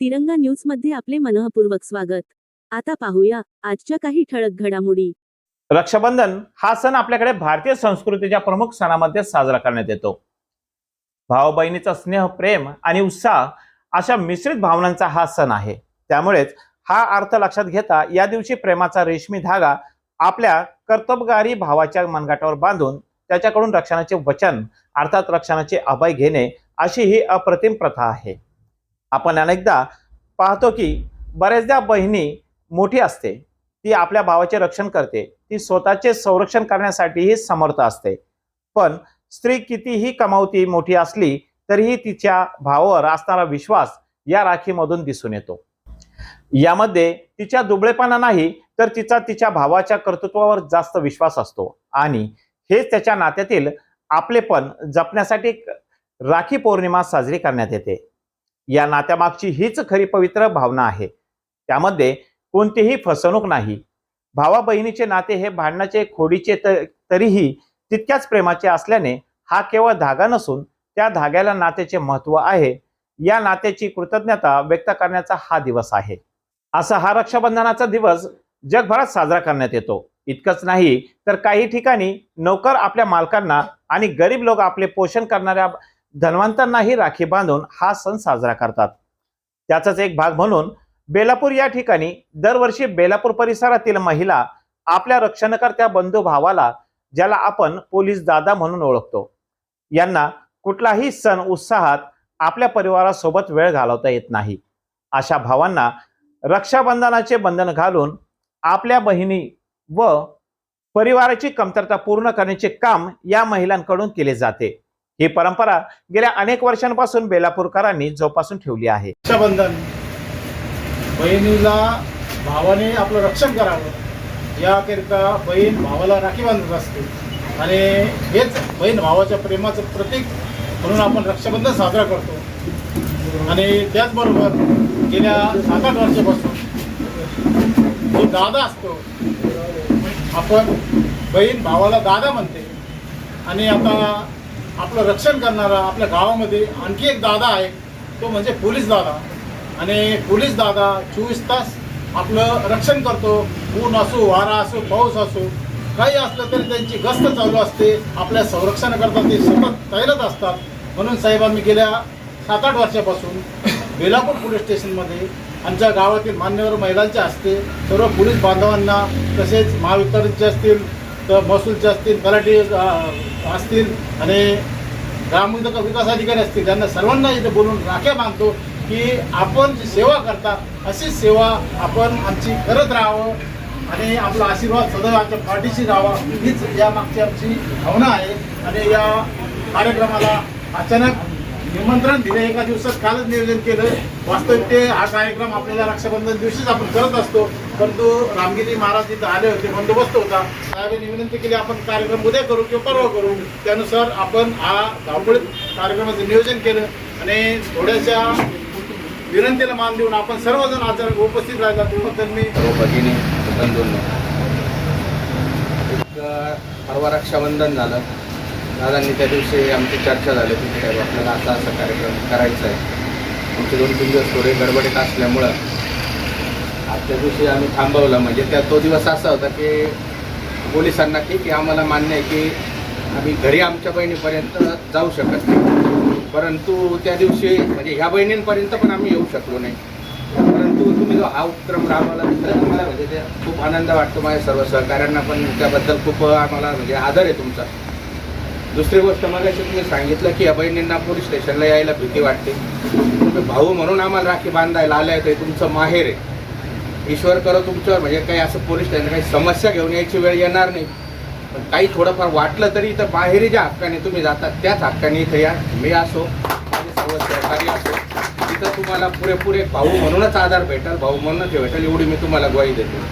तिरंगा न्यूजमध्ये आपले मनःपूर्वक स्वागत. आता पाहूया आजच्या काही ठळक घडामोडी. रक्षाबंधन हा सण आपल्याकडे भारतीय संस्कृतीच्या प्रमुख सणामध्ये साजरा करण्यात येतो. भाऊ बहिणीचा स्नेह प्रेम आणि उत्साह अशा मिश्रित भावनांचा हा सण आहे. त्यामुळेच हा अर्थ लक्षात घेता या दिवशी प्रेमाचा रेशमी धागा आपल्या कर्तबगारी भावाच्या मनगाटावर बांधून त्याच्याकडून रक्षणाचे वचन अर्थात रक्षणाचे अभय घेणे अशी ही अप्रतिम प्रथा आहे. आपण अनेकदा पाहतो की बऱ्याचदा बहिणी मोठी असते. ती आपल्या भावाचे रक्षण करते. ती स्वतःचे संरक्षण करण्यासाठीही समर्थ असते. पण स्त्री कितीही कमावती मोठी असली तरीही तिच्या भावावर असणारा विश्वास या राखीमधून दिसून येतो. यामध्ये तिच्या दुबळेपणा नाही तर तिचा तिच्या भावाच्या कर्तृत्वावर जास्त विश्वास असतो. आणि हेच त्याच्या नात्यातील आपलेपण जपण्यासाठी राखी पौर्णिमा साजरी करण्यात येते. या नात्यामागची हीच खरी पवित्र भावना आहे. त्यामध्ये कोणतीही फसवणूक नाही. भावा बहिणीचे नाते हे भांडणाचे खोडीचे तरीही तितक्याच प्रेमाचे असल्याने हा केवळ धागा नसून त्या धाग्याला नात्याचे महत्त्व आहे. या नात्याची कृतज्ञता व्यक्त करण्याचा हा दिवस आहे. असा हा रक्षाबंधनाचा दिवस जगभरात साजरा करण्यात येतो. इतकंच नाही तर काही ठिकाणी नोकर आपल्या मालकांना आणि गरीब लोक आपले पोषण करणाऱ्या धनवंतांनाही राखी बांधून हा सण साजरा करतात. त्याचाच एक भाग म्हणून बेलापूर या ठिकाणी दरवर्षी बेलापूर परिसरातील महिला आपल्या रक्षणकर्त्या बंधू भावाला ज्याला आपण पोलीस दादा म्हणून ओळखतो यांना कुठलाही सण उत्साहात आपल्या परिवारासोबत वेळ घालवता येत नाही. अशा भावांना रक्षाबंधनाचे बंधन घालून आपल्या बहिणी व परिवाराची कमतरता पूर्ण करण्याचे काम या महिलांकडून केले जाते. ही परंपरा गेल्या अनेक वर्षांपासून बेलापूरकरांनी जोपासून ठेवली आहे. रक्षाबंधन. बहिणीला भावाने आपलं रक्षण करावं. याकरिता बहीण भावाला राखी बांधत असते. आणि हेच बहीण भावाच्या प्रेमाचं प्रतीक म्हणून आपण रक्षाबंधन साजरा करतो. आणि त्याचबरोबर गेल्या सात आठ वर्षापासून जो दादा असतो आपण बहीण भावाला दादा म्हणते. आणि आता आपलं रक्षण करणारा आपल्या गावामध्ये आणखी एक दादा आहे तो म्हणजे पोलीस दादा. आणि पोलीस दादा चोवीस तास आपलं रक्षण करतो. ऊन असो वारा असो पाऊस असो काही असलं तरी त्यांची गस्त चालू असते. आपल्या संरक्षणाकरता ते सतत तैरत असतात. म्हणून साहेब आम्ही गेल्या सात आठ वर्षापासून बेलापूर पोलीस स्टेशनमध्ये आमच्या गावातील मान्यवर महिलांच्या असते सर्व पोलीस बांधवांना तसेच महावितरणचे असतील तर महसूलचे असतील तलाठी असतील आणि ग्रामविकास विकास अधिकारी असतील त्यांना सर्वांना इथे बोलून राख्या बांधतो की आपण जी सेवा करता अशीच सेवा आपण आमची करत राहावं आणि आपला आशीर्वाद सदैव आमच्या पाठीशी राहावा हीच या मागची आमची भावना आहे. आणि या कार्यक्रमाला अचानक निमंत्रण दिले. एका दिवसात कालच नियोजन केलं. वास्तविक ते हा कार्यक्रम आपल्याला रक्षाबंधन दिवशीच आपण करत असतो. परंतु रामगिरी महाराज तिथं आले होते बंदोबस्त होता. साहेबांनी विनंती केली आपण कार्यक्रम उद्या करू किंवा परवा करू. त्यानुसार आपण हा धावपळीत कार्यक्रमाचं नियोजन केलं आणि थोड्याशा विनंतीला मान देऊन आपण सर्वजण आचार उपस्थित राहिला. त्याबद्दल मी सर्व भगिनी रक्षाबंधन झालं. दादांनी त्या दिवशी आमची चर्चा झाली होती साहेब आपल्याला असा असा कार्यक्रम करायचा आहे. आमचे दोन तीन दिवस थोडे गडबडीत असल्यामुळं आजच्या दिवशी आम्ही थांबवलं. म्हणजे त्या तो दिवस असा होता की पोलिसांना की की आम्हाला मान्य आहे की आम्ही घरी आमच्या बहिणीपर्यंत जाऊ शकत नाही. परंतु त्या दिवशी म्हणजे ह्या बहिणींपर्यंत पण आम्ही येऊ शकलो नाही. परंतु तुम्ही जो हा उपक्रम राबवला तर मला म्हणजे ते खूप आनंद वाटतो माझ्या सर्व सहकाऱ्यांना पण. त्याबद्दल खूप आम्हाला म्हणजे आदर आहे तुमचा. दुसरी गोष्ट मगाशी तुम्ही सांगितलं की अभयनींना बहिणींना पोलीस स्टेशनला यायला भीती वाटते. तुम्ही भाऊ म्हणून आम्हाला राखी बांधायला आलाय ते तुमचं माहेर आहे. ईश्वर करो तुमच्यावर म्हणजे काही असं पोलीस स्टेशन काही समस्या घेऊन यायची वेळ येणार नाही. पण काही थोडंफार वाटलं तरी इथं बाहेरही ज्या हक्काने तुम्ही जातात त्याच हक्काने इथं या. मी असो माझे सर्व सहकारी असो तिथं तुम्हाला पुरेपूर एक भाऊ म्हणूनच आधार भेटेल भाऊ म्हणूनच हे भेटेल एवढी मी तुम्हाला ग्वाही देतो.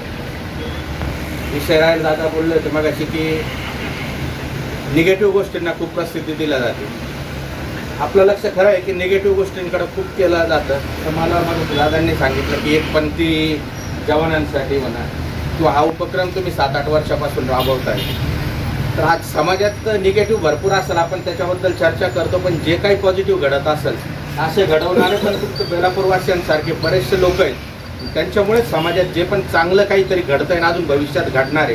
विषय राहील दादा बोलले होते मगाशी की निगेटिव्ह गोष्टींना खूप प्रसिद्धी दिल्या जाते. आपलं लक्ष खरं आहे की निगेटिव्ह गोष्टींकडे खूप केलं जातं. तर मला मग दादांनी सांगितलं की एक पंथी जवानांसाठी म्हणा किंवा हा उपक्रम तुम्ही सात आठ वर्षापासून राबवताय. तर आज समाजात निगेटिव्ह भरपूर असेल आपण त्याच्याबद्दल चर्चा करतो पण जे काही पॉझिटिव्ह घडत असेल असे घडवणारे पण फक्त बेलापूरवासियांसारखे बरेचसे लोक आहेत. त्यांच्यामुळे समाजात जे पण चांगलं काहीतरी घडतंय ना अजून भविष्यात घडणार आहे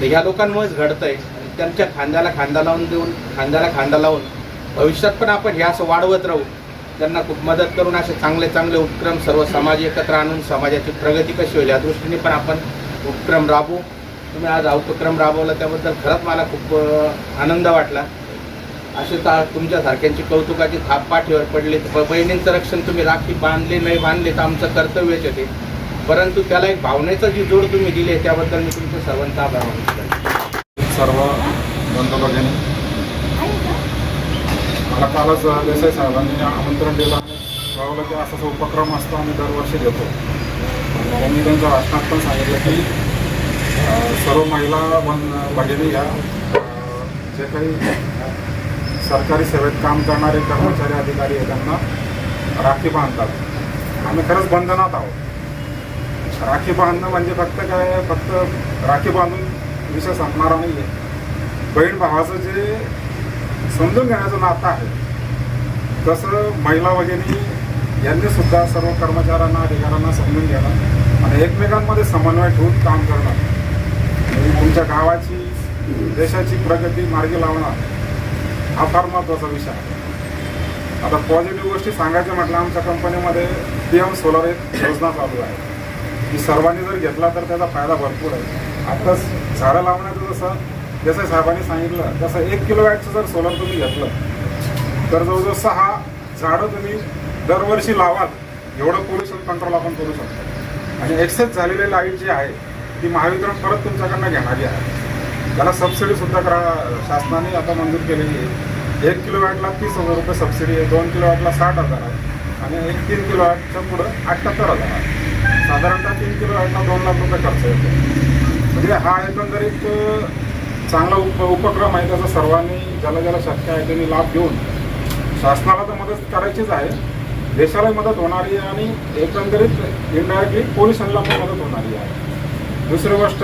तर ह्या लोकांमुळेच घडतंय. आहे त्यांच्या खांद्याला खांदा लावून देऊन खांद्याला खांदा लावून भविष्यात पण आपण हे असं वाढवत राहू. त्यांना खूप मदत करून असे चांगले चांगले उपक्रम सर्व समाज एकत्र आणून समाजाची प्रगती कशी होईल या दृष्टीने पण आपण उपक्रम राबवू. तुम्ही आज हा उपक्रम राबवला त्याबद्दल खरंच मला खूप आनंद वाटला. असे तर तुमच्यासारख्यांची कौतुकाची थाप पाठीवर पडली. तर बहिणींचं रक्षण तुम्ही राखी बांधले नाही बांधले तर आमचं कर्तव्यच होते परंतु त्याला एक भावनेचं जी जोड तुम्ही दिली आहे त्याबद्दल मी तुमचं सर्वांचा आभार मानतो. सर्व बंद भगिनी मला कालच देसाई साहेबांनी आमंत्रण दिलं. कळवलं की असा उपक्रम असतो आम्ही दरवर्षी घेतो आणि त्यांनी त्यांच्या भाषणात पण सांगितलं की सर्व महिला बन भगिनी या जे काही सरकारी सेवेत काम करणारे कर्मचारी अधिकारी आहेत त्यांना राखी बांधतात. आम्ही खरंच बंधनात आहोत. राखी बांधणं म्हणजे फक्त काय? फक्त राखी बांधून विषय संपणारा नाही आहे बहीण भावाचं जे समजून घेण्याचं नातं आहे तसं महिला भगिनी यांनी सुद्धा सर्व कर्मचाऱ्यांना अधिकाऱ्यांना समजून घेणं आणि एकमेकांमध्ये समन्वय ठेवून काम करणं. म्हणजे तुमच्या गावाची देशाची प्रगती मार्गी लावणं हा फार महत्त्वाचा विषय आहे. आता पॉझिटिव्ह गोष्टी सांगायच्या म्हटलं आमच्या कंपनीमध्ये पी एम सोलर एक योजना चालू आहे. की सर्वांनी जर घेतला तर त्याचा फायदा भरपूर आहे. आत्ताच झाडं लावण्याचं जसं जसं साहेबांनी सांगितलं तसं एक किलो वॅटचं जर सोलर तुम्ही घेतलं तर जवळजवळ सहा झाडं तुम्ही दरवर्षी लावाल. एवढं पोल्युशन कंट्रोल आपण करू शकतो. आणि एक्सेस झालेली लाइट जी आहे ती महावितरण परत तुमच्याकडनं घेणारी आहे. त्याला सबसिडीसुद्धा करा शासनाने आता मंजूर केलेली आहे. एक किलो वॅटला तीस हजार रुपये सबसिडी आहे दोन किलो वॅटला साठ हजार आहे. आणि एक तीन किलो वॅटच्या पुढं अठ्ठ्याहत्तर हजार आहे. साधारणतः तीन किलो वॅटला दोन लाख रुपये खर्च येतो. म्हणजे हा एकंदरीत चांगला उप उपक्रम आहे त्याचा सर्वांनी ज्याला ज्याला शक्य आहे त्यांनी लाभ घेऊन शासनाला तर मदत करायचीच आहे. देशालाही मदत होणारी आहे आणि एकंदरीत इनडायरेक्टली पोलिसांना पण मदत होणारी आहे. दुसरी गोष्ट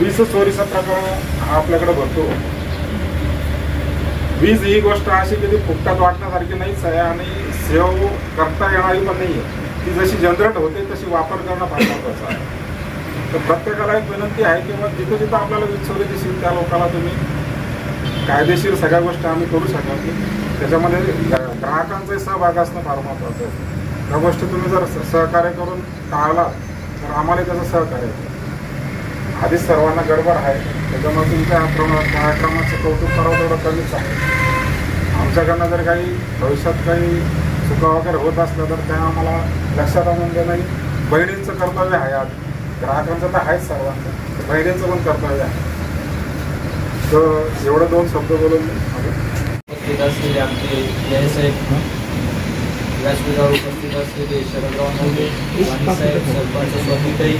वीज चोरीचा प्रकार हा आपल्याकडे भरतो वीज ही गोष्ट अशी की ती फुकटात वाटण्यासारखी नाहीच आहे आणि सेव करता येणारी पण नाही आहे ती जशी जनरेट होते तशी वापर करणं फार महत्वाचं आहे. तर प्रत्येकाला एक विनंती आहे की मग जिथं जिथं आपल्याला वीज चोरी दिसेल त्या लोकांना तुम्ही कायदेशीर सगळ्या गोष्टी आम्ही करू शकत त्याच्यामध्ये ग- ग्राहकांचाही सहभाग असणं फार महत्त्वाचं आहे. त्या गोष्टी तुम्ही जर सहकार्य करून टाळला तर आम्हाला त्याचं सहकार्य आधीच सर्वांना गडबड आहे. त्याच्यामुळे तुमच्या या कार्यक्रमाचं कौतुक करावं तेवढं कमीच आहे. आमच्याकडनं जर काही भविष्यात काही चुका वगैरे होत असल्या तर त्या आम्हाला लक्षात आणून देणं बहिणींचं कर्तव्य आहे आज. ग्राहकांचं तर आहेच सर्वांचं. बहिणींचं पण कर्तव्य आहे. तर एवढं दोन शब्द बोलून उपस्थित असलेले आमचे जयसाहेब व्यासपीठावर उपस्थित असलेले शरदराव नवले साहेब सरपंच स्वामीताई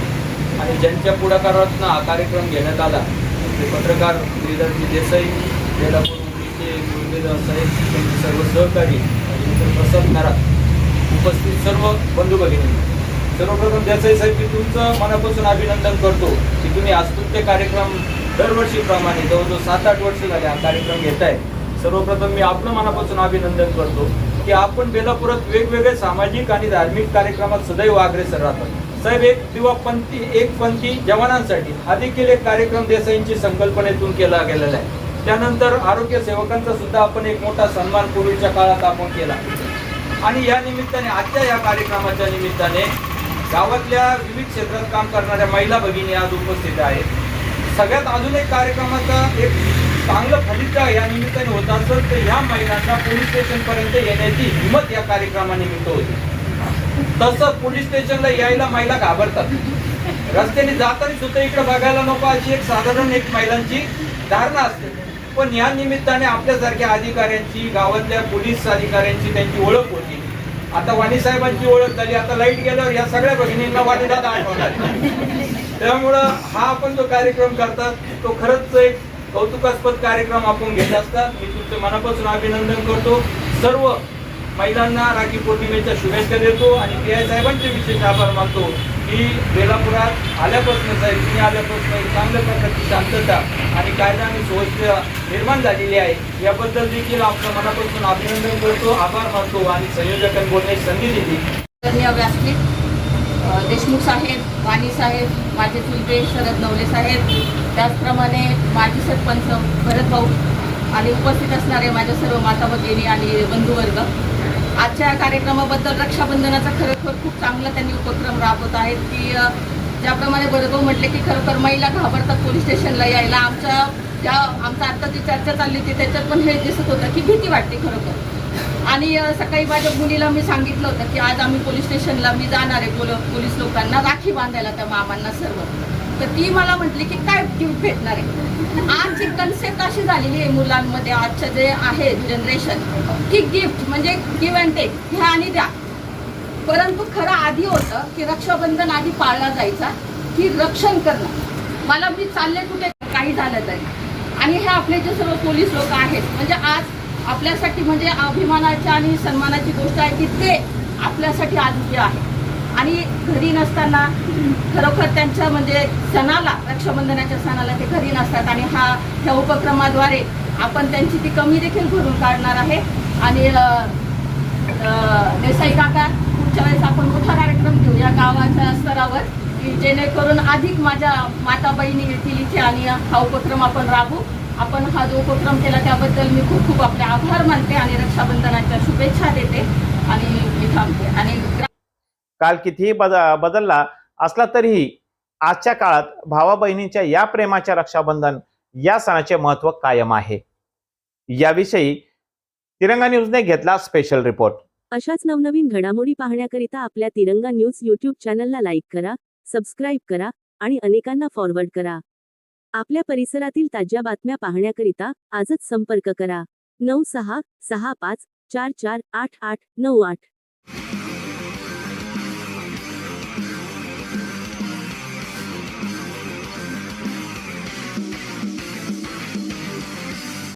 आणि ज्यांच्या पुढाकारातून हा कार्यक्रम घेण्यात आला ते पत्रकार श्रीधरजी देसाई बेलापूर उमरीचे गुरुदेव साहेब त्यांचे सर्व सहकारी आणि मित्र प्रसाद नाराज. उपस्थित सर्व बंधू भगिनी सर्वप्रथम देसाई साहेब मी तुमचं मनापासून अभिनंदन करतो की तुम्ही आस्तुत्य कार्यक्रम दरवर्षीप्रमाणे जवळजवळ सात आठ वर्ष झाले हा कार्यक्रम घेत आहे सर्वप्रथम मी आपलं मनापासून अभिनंदन करतो की आपण बेलापुरात वेगवेगळे सामाजिक आणि धार्मिक कार्यक्रमात सदैव अग्रेसर राहतात. साहेब एक दिवा पंथी एक पंथी जवानांसाठी हा देखील एक कार्यक्रम देसाईंची संकल्पनेतून केला गेलेला आहे. त्यानंतर आरोग्य सेवकांचा सुद्धा आपण एक मोठा सन्मान पूर्वीच्या काळात आपण केला. आणि या निमित्ताने आजच्या या कार्यक्रमाच्या निमित्ताने गावातल्या विविध क्षेत्रात काम करणाऱ्या महिला भगिनी आज उपस्थित आहेत. सगळ्यात अजून एक कार्यक्रमाचा एक चांगलं फलित या निमित्ताने होत असेल तर ह्या महिलांना पोलीस स्टेशनपर्यंत येण्याची हिंमत या कार्यक्रमानिमित्त होती. तसं पोलीस स्टेशनला यायला महिला घाबरतात. रस्त्याने जाताना सुद्धा इकडे बघायला नको अशी एक साधारण एक महिलांची धारणा असते. पण या निमित्ताने आपल्यासारख्या अधिकाऱ्यांची गावातल्या पोलीस अधिकाऱ्यांची त्यांची ओळख होती. आता वाणी साहेबांची ओळख झाली आता लाइट गेल्यावर या सगळ्या भगिनींना वाणी दादा आठवणार. त्यामुळं हा आपण जो कार्यक्रम करतात तो खरंच एक कौतुकास्पद कार्यक्रम आपण घेत असतात. मी तुमचं मनापासून अभिनंदन करतो. सर्व महिलांना राखी पौर्णिमेच्या शुभेच्छा देतो आणि पी आय साहेबांचे विशेष आभार मानतो. की बेलापुरात आल्यापासूनच आहे आल्यापासून एक चांगल्या प्रकारची शांतता आणि कायदा आणि सुव्यवस्था निर्माण झालेली आहे. याबद्दल देखील आपलं मनापासून अभिनंदन करतो आभार मानतो आणि संयोजकांनी बोलण्याची संधी दिली. आदरणीय व्यासपीठ देशमुख साहेब वाणी साहेब माझे चुलते शरद नवले साहेब त्याचप्रमाणे माजी सरपंच भरत भाऊ आणि उपस्थित असणारे माझ्या सर्व माता भगिनी आणि बंधुवर्ग. आजच्या कार्यक्रमाबद्दल रक्षाबंधनाचा खरोखर खूप चांगला त्यांनी उपक्रम राबवत आहेत की ज्याप्रमाणे बरोबर म्हटले की खरोखर महिला घाबरतात पोलीस स्टेशनला यायला. आमच्या ज्या आमचा आता जी चर्चा चालली होती त्याच्यात पण हे दिसत होतं की भीती वाटते खरोखर आणि सकाळी माझ्या मुलीला मी सांगितलं होतं की आज आम्ही पोलीस स्टेशनला मी जाणार आहे पोल पोलीस लोकांना राखी बांधायला त्या मामांना सर्व. तर ती मला म्हटली की काय गिफ्ट भेटणार आहे? आज कन्सेप्ट अशी झालेली आहे मुलांमध्ये आजच्या जे आहे जनरेशन की गिफ्ट म्हणजे गिव्ह अँड टेक घ्या आणि द्या. परंतु खरं आधी होतं की रक्षाबंधन आधी पाळला जायचा की रक्षण करणं. मला मी चालले कुठे काही झालं तरी. आणि हे आपले जे सर्व पोलीस लोक आहेत म्हणजे आज आपल्यासाठी म्हणजे अभिमानाची आणि सन्मानाची गोष्ट आहे की ते आपल्यासाठी आज उभे आहे आणि घरी नसताना खरोखर त्यांच्या म्हणजे सणाला रक्षाबंधनाच्या सणाला ते घरी नसतात. आणि हा ह्या उपक्रमाद्वारे आपण त्यांची ती कमी देखील भरून काढणार आहे. आणि देसाई काका पुढच्या वेळेस आपण मोठा कार्यक्रम घेऊ या गावाच्या स्तरावर की जेणेकरून अधिक माझ्या माता बहिणी येतील इथे आणि हा उपक्रम आपण राबू आपण हा जो उपक्रम केला त्याबद्दल मी खूप खूप आपले आभार मानते आणि रक्षाबंधनाच्या शुभेच्छा देते. आणि मी थांबते. आणि काल कितीही बद बदलला असला तरीही आजच्या काळात भावा बहिणींच्या या प्रेमाच्या रक्षाबंधन या सणाचे महत्त्व कायम आहे. याविषयी तिरंगा न्यूजने घेतला स्पेशल रिपोर्ट अशाच नवनवीन घडामोडी पाहण्याकरिता आपल्या तिरंगा न्यूज यूट्यूब चॅनलला लाईक करा सबस्क्राईब करा आणि अनेकांना फॉरवर्ड करा. आपल्या परिसरातील ताज्या बातम्या पाहण्याकरिता आजच संपर्क करा. नऊ सहा सहा पाच चार चार आठ आठ नऊ आठ.